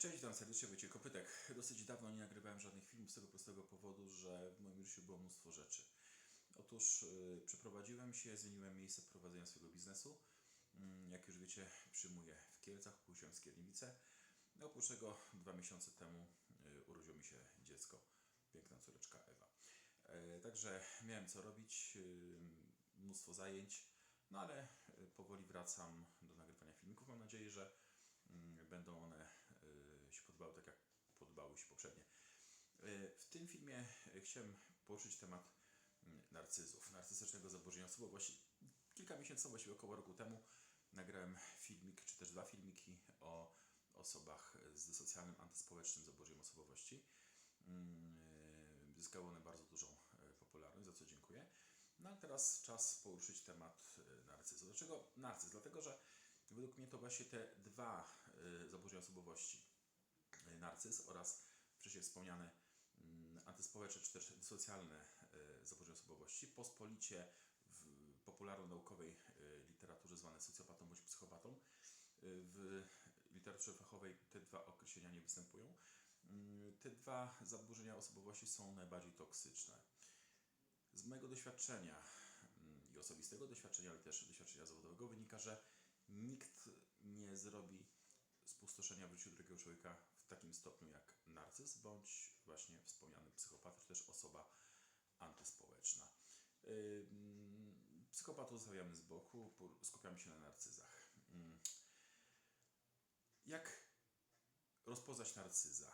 Cześć, witam serdecznie, Wojciech Kopytek. Dosyć dawno nie nagrywałem żadnych filmów z tego prostego powodu, że w moim życiu było mnóstwo rzeczy. Otóż yy, przeprowadziłem się, zmieniłem miejsce prowadzenia swojego biznesu. Mm, jak już wiecie, przyjmuję w Kielcach, pójściłem w Skierniewice. No, oprócz tego dwa miesiące temu yy, urodziło mi się dziecko, piękna córeczka Ewa. Yy, także miałem co robić, yy, mnóstwo zajęć, no ale yy, powoli wracam do nagrywania filmików. Mam nadzieję, że mm, będą one podobały tak, jak podobały się poprzednie. Y, W tym filmie y, chciałem poruszyć temat mm, narcyzów, narcystycznego zaburzenia osobowości. Kilka miesięcy, właściwie około roku temu, nagrałem filmik, czy też dwa filmiki o osobach z dysocjalnym, antyspołecznym zaburzeniem osobowości. Mm, y, Zyskały one bardzo dużą popularność, za co dziękuję. No a teraz czas poruszyć temat narcyzu. Dlaczego narcyz? Dlatego, że według mnie to właśnie te dwa zaburzenia osobowości, narcyz oraz wcześniej wspomniane mm, antyspołeczne czy też dysocjalne y, zaburzenia osobowości, pospolicie w popularno-naukowej y, literaturze zwane socjopatą bądź psychopatą. W literaturze fachowej te dwa określenia nie występują. Mm, Te dwa zaburzenia osobowości są najbardziej toksyczne. Z mojego doświadczenia mm, i osobistego doświadczenia, ale też doświadczenia zawodowego wynika, że nikt nie zrobi spustoszenia w życiu drugiego człowieka takim stopniu jak narcyz, bądź właśnie wspomniany psychopata, czy też osoba antyspołeczna. Psychopatów zostawiamy z boku, skupiamy się na narcyzach. Jak rozpoznać narcyza?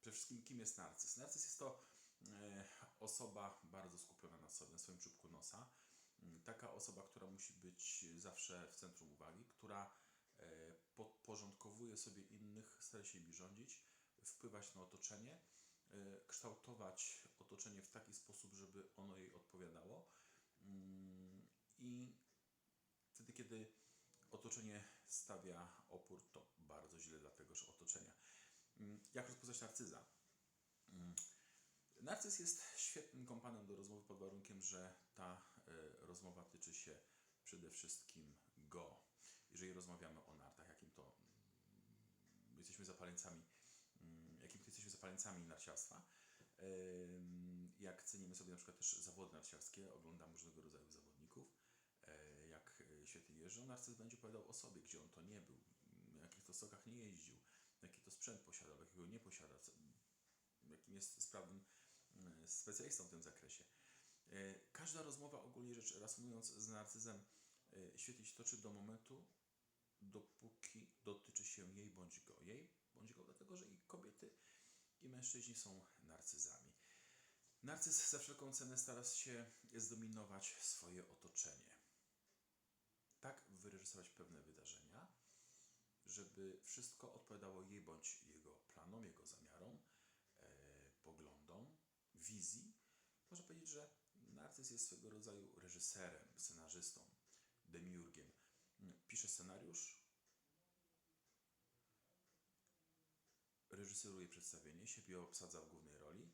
Przede wszystkim, kim jest narcyz? Narcyz jest to e, osoba bardzo skupiona na sobie, na swoim czubku nosa. Taka osoba, która musi być zawsze w centrum uwagi, która podporządkowuje sobie innych, stara się nimi rządzić, wpływać na otoczenie, e, kształtować otoczenie w taki sposób, żeby ono jej odpowiadało. Mm, I wtedy, kiedy otoczenie stawia opór, to bardzo źle dla tegoż otoczenia. Mm, Jak rozpoznać narcyza? Mm, Narcyz jest świetnym kompanem do rozmowy pod warunkiem, że ta e, rozmowa tyczy się przede wszystkim go. Jeżeli rozmawiamy o nartach, jakim to mm, jesteśmy zapaleńcami, mm, jakim to jesteśmy zapaleńcami narciarstwa, jak cenimy sobie na przykład też zawody narciarskie, oglądamy różnego rodzaju zawodników, e, jak świetnie jeżdżą, narcyz będzie opowiadał o sobie, gdzie on to nie był, na jakich to stokach nie jeździł, jaki to sprzęt posiadał, jakiego nie posiada, jakim jest sprawnym e, specjalistą w tym zakresie. E, Każda rozmowa, ogólnie rzecz reasumując, z narcyzem świetnie się toczy do momentu, dopóki dotyczy się jej bądź go. Jej bądź go, dlatego że i kobiety, i mężczyźni są narcyzami. Narcyz za wszelką cenę stara się zdominować swoje otoczenie. Tak wyreżyserować pewne wydarzenia, żeby wszystko odpowiadało jej bądź jego planom, jego zamiarom, e, poglądom, wizji. Można powiedzieć, że narcyz jest swego rodzaju reżyserem, scenarzystą, demiurgiem. Pisze scenariusz, reżyseruje przedstawienie, siebie obsadza w głównej roli,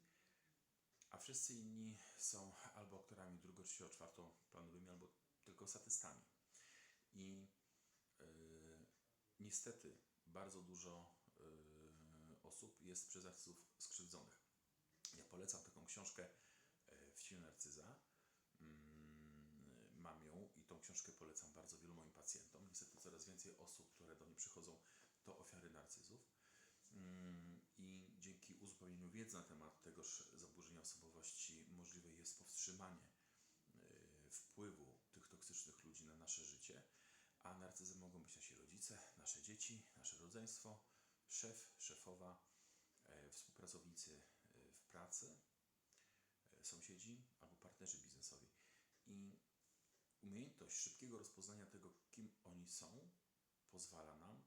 a wszyscy inni są albo aktorami drugo-, trzecią-, czwartoplanowymi, albo tylko statystami. I yy, niestety bardzo dużo yy, osób jest przez narcyzów skrzywdzonych. Ja polecam taką książkę yy, W cieniu narcyza. Książkę polecam bardzo wielu moim pacjentom. Niestety coraz więcej osób, które do mnie przychodzą, to ofiary narcyzów. Mm, I dzięki uzupełnieniu wiedzy na temat tegoż zaburzenia osobowości możliwe jest powstrzymanie y, wpływu tych toksycznych ludzi na nasze życie, a narcyzem mogą być nasi rodzice, nasze dzieci, nasze rodzeństwo, szef, szefowa, e, współpracownicy e, w pracy, e, sąsiedzi albo partnerzy biznesowi. I umiejętność szybkiego rozpoznania tego, kim oni są, pozwala nam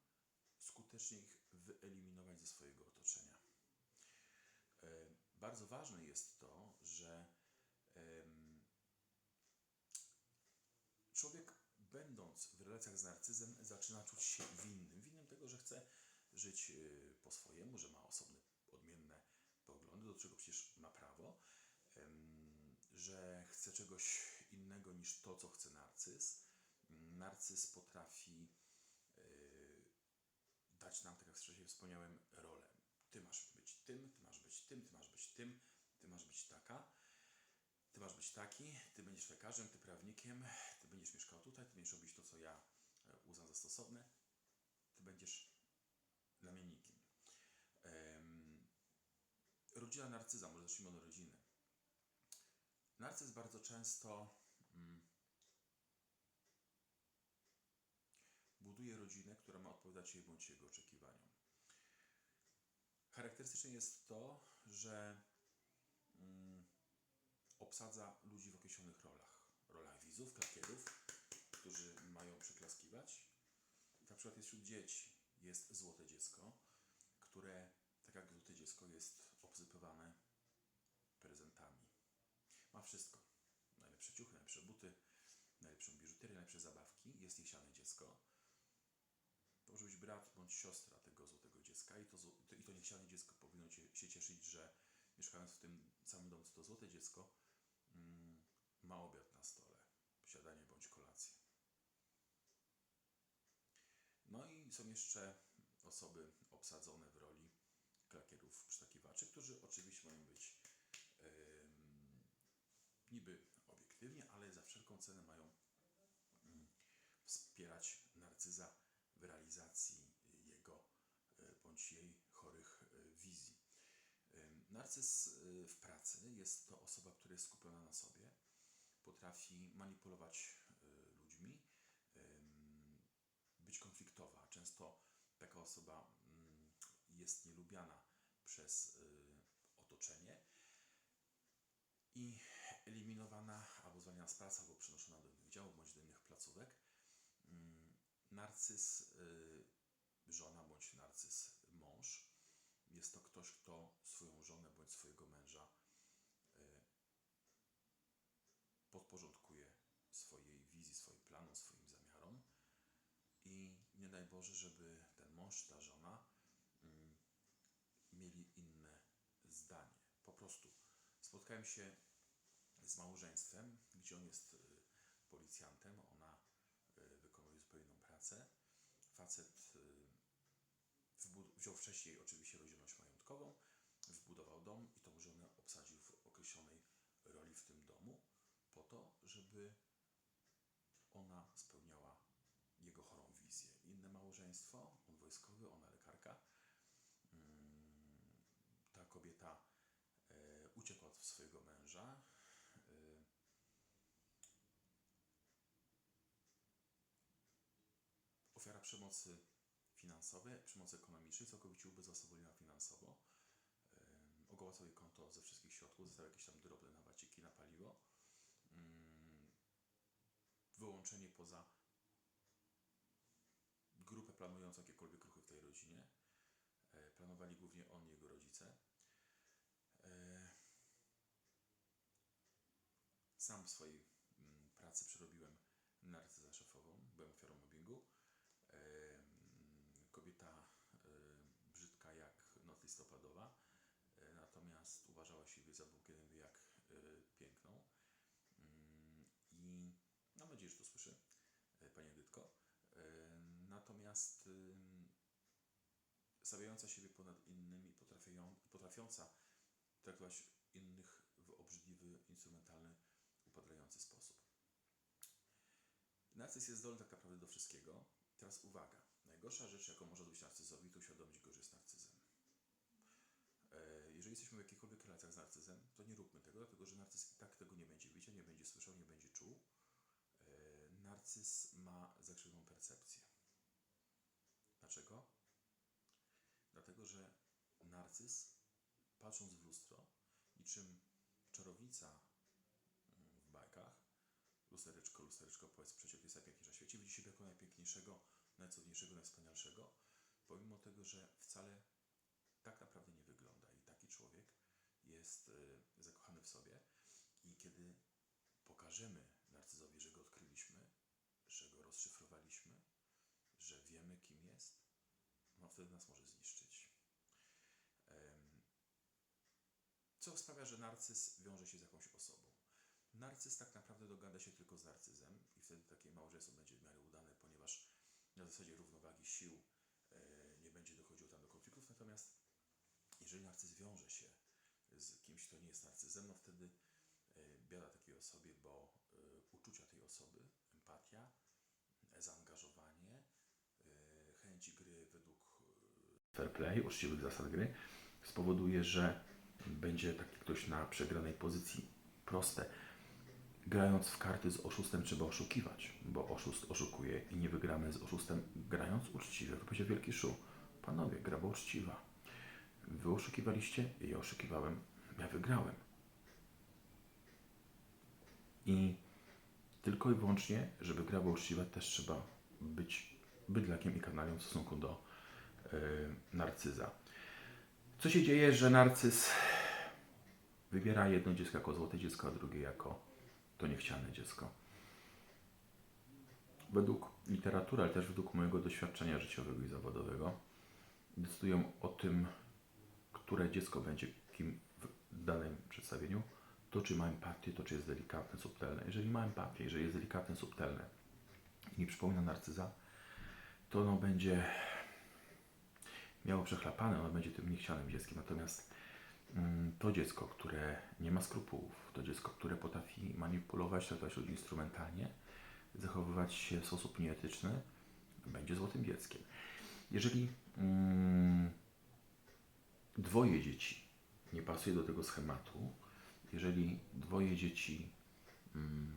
skutecznie ich wyeliminować ze swojego otoczenia. E, Bardzo ważne jest to, że człowiek, będąc w relacjach z narcyzem, zaczyna czuć się winnym. Winnym tego, że chce żyć y, po swojemu, że ma osobne, odmienne poglądy, do czego przecież ma prawo, że chce czegoś innego niż to, co chce narcyz. Narcyz potrafi y, dać nam, tak jak wcześniej wspomniałem, rolę. Ty masz być tym, ty masz być tym, ty masz być tym, ty masz być taka, ty masz być taki, ty będziesz lekarzem, ty prawnikiem, ty będziesz mieszkał tutaj, ty będziesz robić to, co ja e, uznam za stosowne, ty będziesz namiennikiem. Em, rodzina narcyza, może zacznijmy od rodziny. Narcyz bardzo często mm, buduje rodzinę, która ma odpowiadać jej bądź jego oczekiwaniom. Charakterystyczne jest to, że mm, obsadza ludzi w określonych rolach. Rolach widzów, klakierów, którzy mają przyklaskiwać. Na przykład jest wśród dzieci jest złote dziecko, które, tak jak złote dziecko, jest obsypywane prezentami. Ma wszystko. Najlepsze ciuchy, najlepsze buty, najlepszą biżuterię, najlepsze zabawki. Jest jesiane dziecko. Może być brat bądź siostra tego złotego dziecka i to, i to niechciane dziecko powinno się, cieszyć, że mieszkając w tym samym domu co to złote dziecko, mm, ma obiad na stole, śniadanie bądź kolację. No i są jeszcze osoby obsadzone w roli klakierów, przytakiwaczy, którzy oczywiście mają być em, niby obiektywnie, ale za wszelką cenę mają mm, wspierać narcyza realizacji jego e, bądź jej chorych e, wizji. Narcyz e, w pracy jest to osoba, która jest skupiona na sobie, potrafi manipulować ludźmi, być konfliktowa. Często taka osoba mm, jest nielubiana przez otoczenie i eliminowana albo zwalniana z pracy, albo przenoszona do innych działów bądź do innych placówek. Narcyz, y, żona bądź narcyz mąż. Jest to ktoś, kto swoją żonę bądź swojego męża y, podporządkuje swojej wizji, swoim planom, swoim zamiarom. I nie daj Boże, żeby ten mąż, ta żona mm, mieli inne zdanie. Po prostu spotkałem się z małżeństwem, gdzie on jest y, policjantem, ona y, wykonuje zupełnie inną pracę. Facet y, wziął wcześniej oczywiście rodzinność majątkową, wbudował dom i tą żonę obsadził w określonej roli w tym domu, po to, żeby ona spełniała jego chorą wizję. Inne małżeństwo, on wojskowy, ona lekarka. Mm, Ta kobieta e, uciekła od swojego męża. E, ofiara przemocy finansowej, przemocy ekonomicznej, całkowicie ubezzasobiona finansowo. E, ogołacał jej konto ze wszystkich środków, zostały jakieś tam drobne na waciki, na paliwo. Wyłączenie poza grupę planującą jakiekolwiek ruchy w tej rodzinie. E, Planowali głównie on i jego rodzice. E, Sam w swojej mm, pracy przerobiłem narcyzę szefową, byłem ofiarą mobbingu. E, mm, Kobieta e, brzydka jak noc listopadowa, e, natomiast uważała siebie za Bóg jak e, piękną. Mm, I mam nadzieję, że to słyszy e, Pani Edytko. Natomiast stawiająca siebie ponad innymi, potrafią, potrafiąca traktować innych w obrzydliwy, instrumentalny, upadający sposób. Narcyz jest zdolny tak naprawdę do wszystkiego. Teraz uwaga. Najgorsza rzecz, jaką może zrobić narcyzowi, to uświadomić go, że jest narcyzem. E, Jeżeli jesteśmy w jakichkolwiek relacjach z narcyzem, to nie róbmy tego, dlatego że narcyz i tak tego nie będzie widział, nie będzie słyszał, nie będzie czuł. E, Narcyz ma zakrzywioną percepcję. Dlaczego? Dlatego, że narcyz, patrząc w lustro, niczym czarownica mm, w bajkach, lustereczko, lustereczko, powiedz przeciw jest najpiękniejsza na świecie, widzi siebie jako najpiękniejszego, najcudniejszego, najwspanialszego, pomimo tego, że wcale tak naprawdę nie wygląda i taki człowiek jest y, zakochany w sobie i kiedy pokażemy narcyzowi, że go odkryliśmy, że go rozszyfrowaliśmy, że wiemy, kim jest, no wtedy nas może zniszczyć. Co sprawia, że narcyz wiąże się z jakąś osobą? Narcyz tak naprawdę dogada się tylko z narcyzem i wtedy takie małżeństwo będzie w miarę udane, ponieważ na zasadzie równowagi sił e, nie będzie dochodziło tam do zwiąże się z kimś, kto nie jest narcyzem, no wtedy y, biada takiej osobie, bo y, uczucia tej osoby, empatia, zaangażowanie, y, chęć gry według fair play, uczciwych zasad gry, spowoduje, że będzie taki ktoś na przegranej pozycji. Proste. Grając w karty z oszustem trzeba oszukiwać, bo oszust oszukuje i nie wygramy z oszustem grając uczciwie. To będzie wielki szu. Panowie, gra była uczciwa. Wy oszukiwaliście, ja oszukiwałem, ja wygrałem. I tylko i wyłącznie, żeby gra była uczciwa, też trzeba być bydlakiem i kanalią w stosunku do yy, narcyza. Co się dzieje, że narcyz wybiera jedno dziecko jako złote dziecko, a drugie jako to niechciane dziecko? Według literatury, ale też według mojego doświadczenia życiowego i zawodowego, decydują o tym, które dziecko będzie kim w danym przedstawieniu, to czy ma empatię, to czy jest delikatne, subtelne. Jeżeli ma empatię, jeżeli jest delikatne, subtelne i nie przypomina narcyza, to ono będzie miało przechlapane, ono będzie tym niechcianym dzieckiem. Natomiast mm, to dziecko, które nie ma skrupułów, to dziecko, które potrafi manipulować, traktować ludzi instrumentalnie, zachowywać się w sposób nieetyczny, będzie złotym dzieckiem. Jeżeli mm, dwoje dzieci nie pasuje do tego schematu, jeżeli dwoje dzieci mm,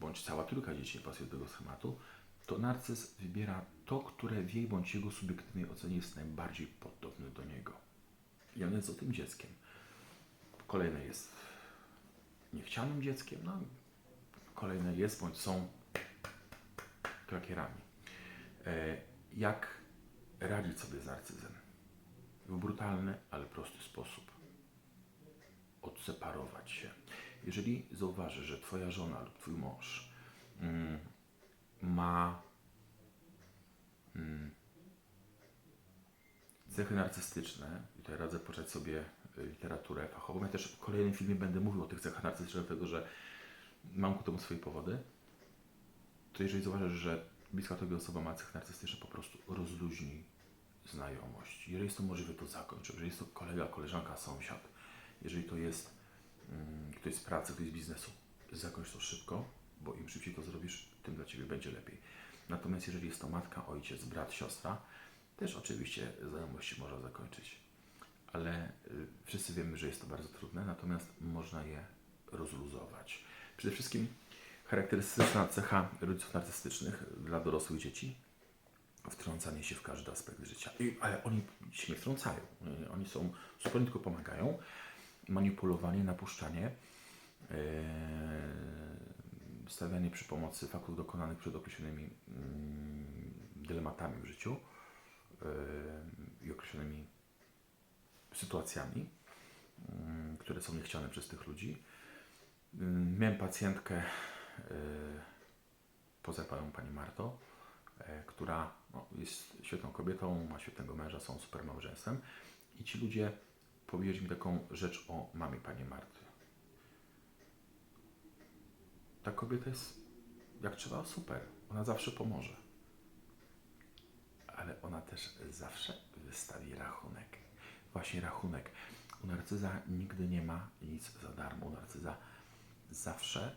bądź cała trójka dzieci nie pasuje do tego schematu, to narcyz wybiera to, które w jej bądź jego subiektywnej ocenie jest najbardziej podobne do niego. I on jest o tym dzieckiem. Kolejne jest niechcianym dzieckiem, no kolejne jest bądź są klakierami. E, jak radzić sobie z narcyzem? W brutalny, ale prosty sposób. Odseparować się. Jeżeli zauważysz, że Twoja żona lub Twój mąż mm, ma mm, cechy narcystyczne, i tutaj radzę poczytać sobie y, literaturę fachową. Ja też w kolejnym filmie będę mówił o tych cechach narcystycznych, dlatego że mam ku temu swoje powody. To jeżeli zauważysz, że bliska Tobie osoba ma cechy narcystyczne, po prostu rozluźnij znajomość. Jeżeli jest to możliwe, to zakończ. Jeżeli jest to kolega, koleżanka, sąsiad, jeżeli to jest mm, ktoś z pracy, ktoś z biznesu, zakończ to szybko, bo im szybciej to zrobisz, tym dla Ciebie będzie lepiej. Natomiast jeżeli jest to matka, ojciec, brat, siostra, też oczywiście znajomości można zakończyć. Ale y, wszyscy wiemy, że jest to bardzo trudne, natomiast można je rozluzować. Przede wszystkim charakterystyczna cecha rodziców narcystycznych dla dorosłych dzieci wtrącanie się w każdy aspekt życia. I, ale oni się nie wtrącają. Nie, Oni są super, tylko pomagają. Manipulowanie, napuszczanie, yy, stawianie przy pomocy faktów dokonanych przed określonymi mm, dylematami w życiu yy, i określonymi sytuacjami, yy, które są niechciane przez tych ludzi. Yy, miałem pacjentkę, yy, poza panią pani Marto, która no, jest świetną kobietą, ma świetnego męża, są super małżeństwem. I ci ludzie powiedzieli mi taką rzecz o mamie pani Marty. Ta kobieta jest, jak trzeba, super. Ona zawsze pomoże. Ale ona też zawsze wystawi rachunek. Właśnie rachunek. U narcyza nigdy nie ma nic za darmo. U narcyza zawsze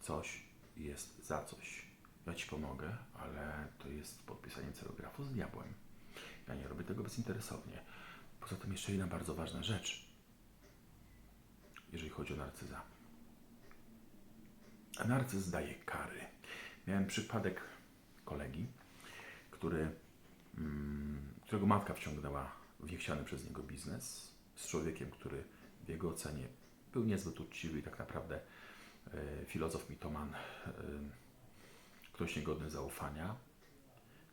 coś jest za coś. Ja ci pomogę, ale to jest podpisanie celografu z diabłem. Ja nie robię tego bezinteresownie. Poza tym jeszcze jedna bardzo ważna rzecz, jeżeli chodzi o narcyza. Narcyz daje kary. Miałem przypadek kolegi, który, mm, którego matka wciągnęła w niechciany przez niego biznes z człowiekiem, który w jego ocenie był niezbyt uczciwy i tak naprawdę e, filozof mitoman, e, ktoś niegodny zaufania,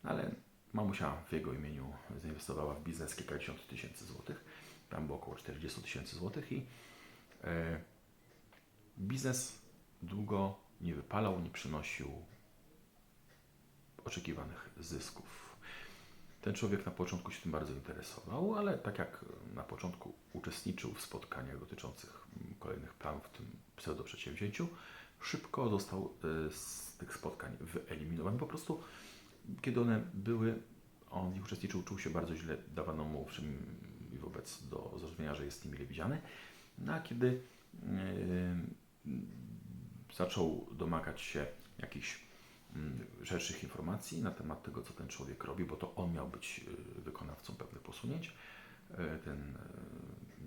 no ale mamusia w jego imieniu zainwestowała w biznes kilkadziesiąt tysięcy złotych, tam było około 40 tysięcy złotych i e, biznes długo nie wypalał, nie przynosił oczekiwanych zysków. Ten człowiek na początku się tym bardzo interesował, ale tak jak na początku uczestniczył w spotkaniach dotyczących kolejnych planów w tym pseudoprzedsięwzięciu, szybko został e, z tych spotkań wyeliminowany. Po prostu, kiedy one były, on w nich uczestniczył, czuł się bardzo źle, dawano mu wszym i wobec do zrozumienia, że jest niemile widziany. No a kiedy yy, zaczął domagać się jakichś mm, szerszych informacji na temat tego, co ten człowiek robi, bo to on miał być y, wykonawcą pewnych posunięć, ten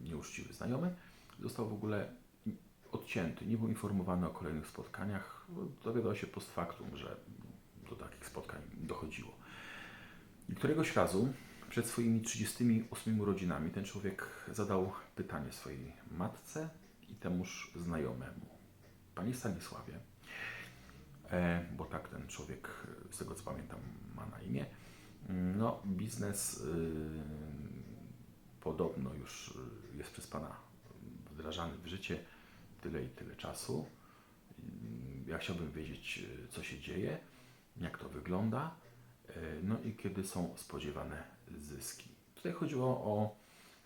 nieuczciwy znajomy, został w ogóle odcięty, nie był informowany o kolejnych spotkaniach. Dowiadał się post factum, że do takich spotkań dochodziło. I któregoś razu, przed swoimi 38 urodzinami, ten człowiek zadał pytanie swojej matce i temuż znajomemu. Panie Stanisławie, e, bo tak ten człowiek, z tego co pamiętam, ma na imię, no biznes y, podobno już jest przez Pana wdrażany w życie tyle i tyle czasu. Ja chciałbym wiedzieć, y, co się dzieje, jak to wygląda, y, no i kiedy są spodziewane zyski. Tutaj chodziło o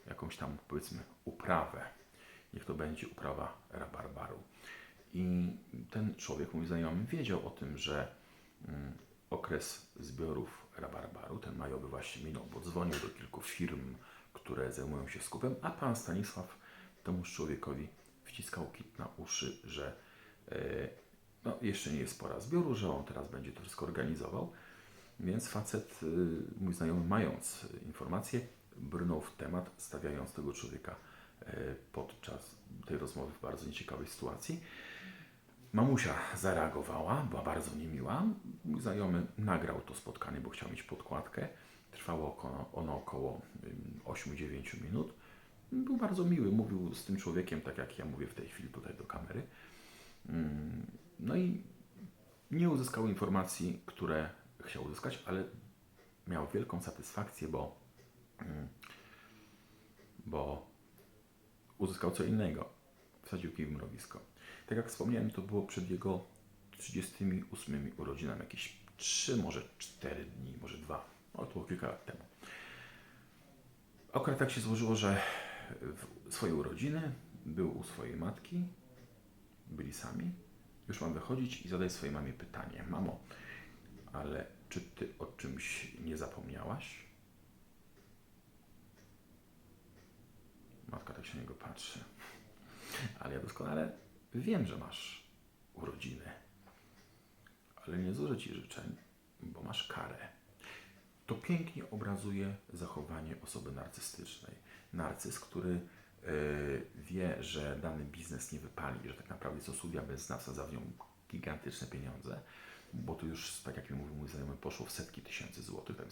jakąś tam, powiedzmy, uprawę. Niech to będzie uprawa rabarbaru. I ten człowiek, mój znajomy, wiedział o tym, że mm, okres zbiorów rabarbaru, ten majowy właśnie minął, bo dzwonił do kilku firm, które zajmują się skupem, a pan Stanisław temuż człowiekowi wciskał kit na uszy, że e, no, jeszcze nie jest pora zbioru, że on teraz będzie to wszystko organizował. Więc facet, y, mój znajomy, mając informację, brnął w temat, stawiając tego człowieka e, podczas tej rozmowy w bardzo nieciekawej sytuacji. Mamusia zareagowała, była bardzo niemiła. Mój znajomy nagrał to spotkanie, bo chciał mieć podkładkę. Trwało ono około ym, 8-9 minut. Był bardzo miły, mówił z tym człowiekiem, tak jak ja mówię w tej chwili tutaj do kamery. Ym, No i nie uzyskał informacji, które chciał uzyskać, ale miał wielką satysfakcję, bo, ym, bo uzyskał co innego. Wsadził kij w mrowisko. Tak jak wspomniałem, to było przed jego 38 urodzinami, jakieś 3, może 4 dni, może 2. No, to było kilka lat temu. Akurat tak się złożyło, że w swoje urodziny był u swojej matki, byli sami. Już mam wychodzić i zadaj swojej mamie pytanie. Mamo, ale czy ty o czymś nie zapomniałaś? Matka tak się na niego patrzy. Ale ja doskonale wiem, że masz urodziny. Ale nie złożę ci życzeń, bo masz karę. To pięknie obrazuje zachowanie osoby narcystycznej. Narcyz, który e, wie, że dany biznes nie wypali, że tak naprawdę jest studia bez nas, a za nią gigantyczne pieniądze, bo tu już, tak jak mi mówił mój znajomy, poszło w setki tysięcy złotych, tam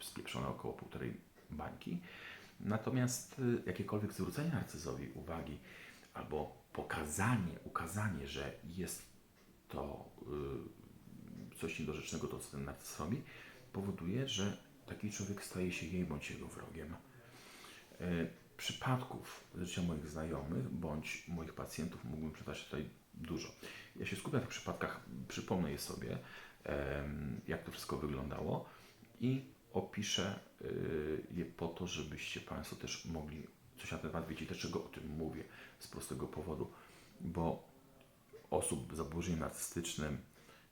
spieprzone około półtorej bańki. Natomiast y, jakiekolwiek zwrócenie narcyzowi uwagi albo pokazanie, ukazanie, że jest to y, coś niedorzecznego, to co ten narcyz robi, powoduje, że taki człowiek staje się jej bądź jego wrogiem. Y, przypadków życia moich znajomych bądź moich pacjentów mógłbym przytoczyć tutaj dużo. Ja się skupię na tych przypadkach, przypomnę je sobie, jak to wszystko wyglądało i opiszę y, je po to, żebyście Państwo też mogli coś na ten temat wiedzieć. Dlaczego o tym mówię? Z prostego powodu, bo osób z zaburzeniem narcystycznym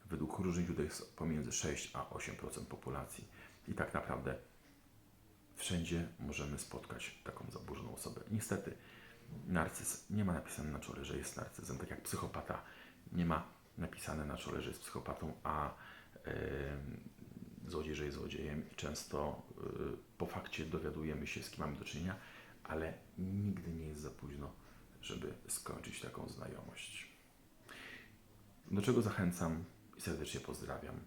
według różnych źródeł jest pomiędzy 6 a 8% populacji. I tak naprawdę wszędzie możemy spotkać taką zaburzoną osobę. Niestety, narcyz nie ma napisane na czole, że jest narcyzem, tak jak psychopata nie ma napisane na czole, że jest psychopatą, a yy, złodziej, że jest złodziejem i często yy, po fakcie dowiadujemy się, z kim mamy do czynienia, ale nigdy nie jest za późno, żeby skończyć taką znajomość. Do czego zachęcam i serdecznie pozdrawiam.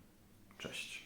Cześć.